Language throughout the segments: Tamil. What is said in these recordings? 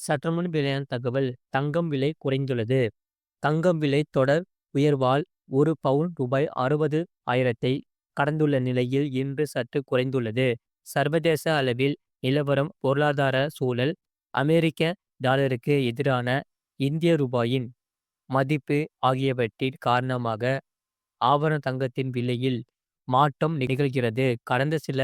சற்றுமுன் வெளியான தகவல் தங்கம் விலை குறைந்துள்ளது. தங்கம் விலை தொடர் உயர்வால் ஒரு பவுன் ரூபாய் அறுபது ஆயிரத்தை கடந்துள்ள நிலையில் இன்று சற்று குறைந்துள்ளது. சர்வதேச அளவில் நிலவரம் பொருளாதார சூழல் அமெரிக்க டாலருக்கு எதிரான இந்திய ரூபாயின் மதிப்பு ஆகியவற்றின் காரணமாக ஆபரண தங்கத்தின் விலையில் மாற்றம் நிகழ்கிறது. கடந்த சில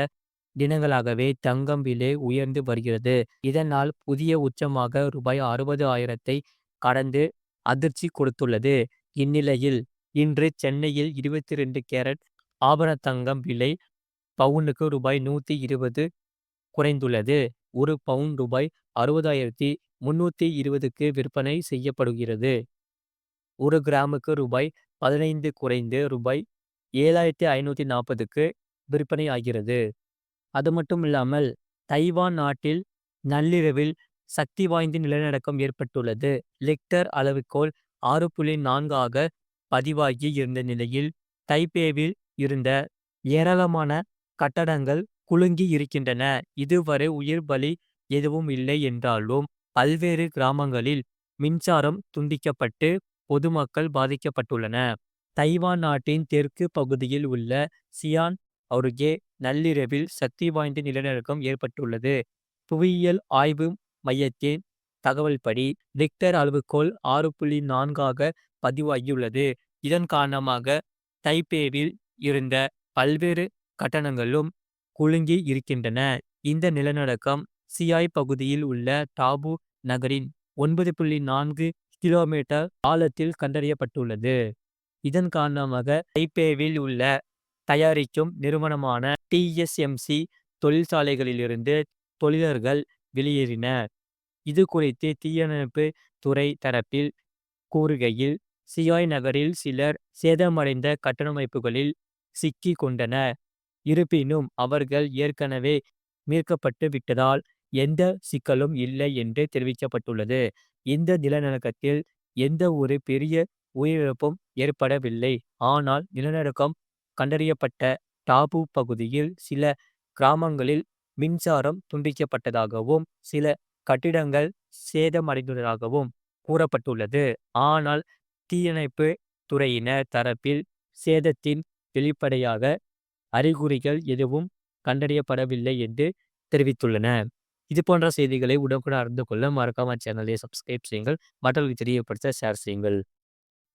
தினங்களாகவே தங்கம் விலை உயர்ந்து வருகிறது. இதனால் புதிய உச்சமாக ரூபாய் அறுபது ஆயிரத்தை கடந்து அதிர்ச்சி கொடுத்துள்ளது. இந்நிலையில் இன்று சென்னையில் 22 கேரட் ஆபரண தங்கம் விலை பவுனுக்கு ரூபாய் நூத்தி இருபது குறைந்துள்ளது. ஒரு பவுன் ரூபாய் அறுபதாயிரத்தி முன்னூத்தி இருபதுக்கு விற்பனை செய்யப்படுகிறது. ஒரு கிராமுக்கு ரூபாய் பதினைந்து குறைந்து ரூபாய் ஏழாயிரத்தி ஐநூத்தி நாற்பதுக்கு விற்பனையாகிறது. அது மட்டுமில்லாமல் தைவான் நாட்டில் நள்ளிரவில் சக்தி வாய்ந்த நிலநடுக்கம் ஏற்பட்டுள்ளது. லிக்டர் அளவுகோல் ஆறு புள்ளி நான்காக பதிவாகி இருந்த நிலையில் தைபேவில் இருந்த ஏராளமான கட்டடங்கள் குலுங்கி இருக்கின்றன. இதுவரை உயிர் பலி எதுவும் இல்லை என்றாலும் பல்வேறு கிராமங்களில் மின்சாரம் துண்டிக்கப்பட்டு பொதுமக்கள் பாதிக்கப்பட்டுள்ளன தைவான் நாட்டின் தெற்கு பகுதியில் உள்ள சியான் அருகே நள்ளிரவில் சக்தி வாய்ந்த நிலநடுக்கம் ஏற்பட்டுள்ளது. புவியியல் ஆய்வு மையத்தின் தகவல்படி ரிக்டர் அளவுகோல் ஆறு புள்ளி நான்காக பதிவாகியுள்ளது. இதன் காரணமாக தைபேவில் இருந்த பல்வேறு கட்டணங்களும் குலுங்கி இருக்கின்றன. இந்த நிலநடுக்கம் சியாய் பகுதியில் உள்ள டாபு நகரின் ஒன்பது புள்ளி நான்கு கிலோமீட்டர் ஆழத்தில் கண்டறியப்பட்டுள்ளது. இதன் காரணமாக தைபேவில் உள்ள தயாரிக்கும் நிறுவனமான டிஎஸ்எம்சி தொழிற்சாலைகளிலிருந்து தொழிலாளர்கள் வெளியேறினர். இது குறித்து தீயணைப்பு துறை தரப்பில் கூறுகையில் சியாய் நகரில் சிலர் சேதமடைந்த கட்டணமைப்புகளில் சிக்கி கொண்டனர். இருப்பினும் அவர்கள் ஏற்கனவே மீட்கப்பட்டு விட்டதால் எந்த சிக்கலும் இல்லை என்று தெரிவிக்கப்பட்டுள்ளது. இந்த நிலநடுக்கத்தில் எந்த ஒரு பெரிய உயிரிழப்பும் ஏற்படவில்லை. ஆனால் நிலநடுக்கம் கண்டறியப்பட்ட டாபு பகுதியில் சில கிராமங்களில் மின்சாரம் துண்டிக்கப்பட்டதாகவும் சில கட்டிடங்கள் சேதமடைந்துள்ளதாகவும் கூறப்பட்டுள்ளது. ஆனால் தீயணைப்பு துறையினர் தரப்பில் சேதத்தின் வெளிப்படையாக அறிகுறிகள் எதுவும் கண்டறியப்படவில்லை என்று தெரிவித்துள்ளன இது போன்ற செய்திகளை உடனுக்குடன் அறிந்து கொள்ள மறக்காம சேனலை சப்ஸ்கிரைப் செய்யுங்கள். மற்றவர்களுக்கு தெரியப்படுத்த ஷேர் செய்யுங்கள்.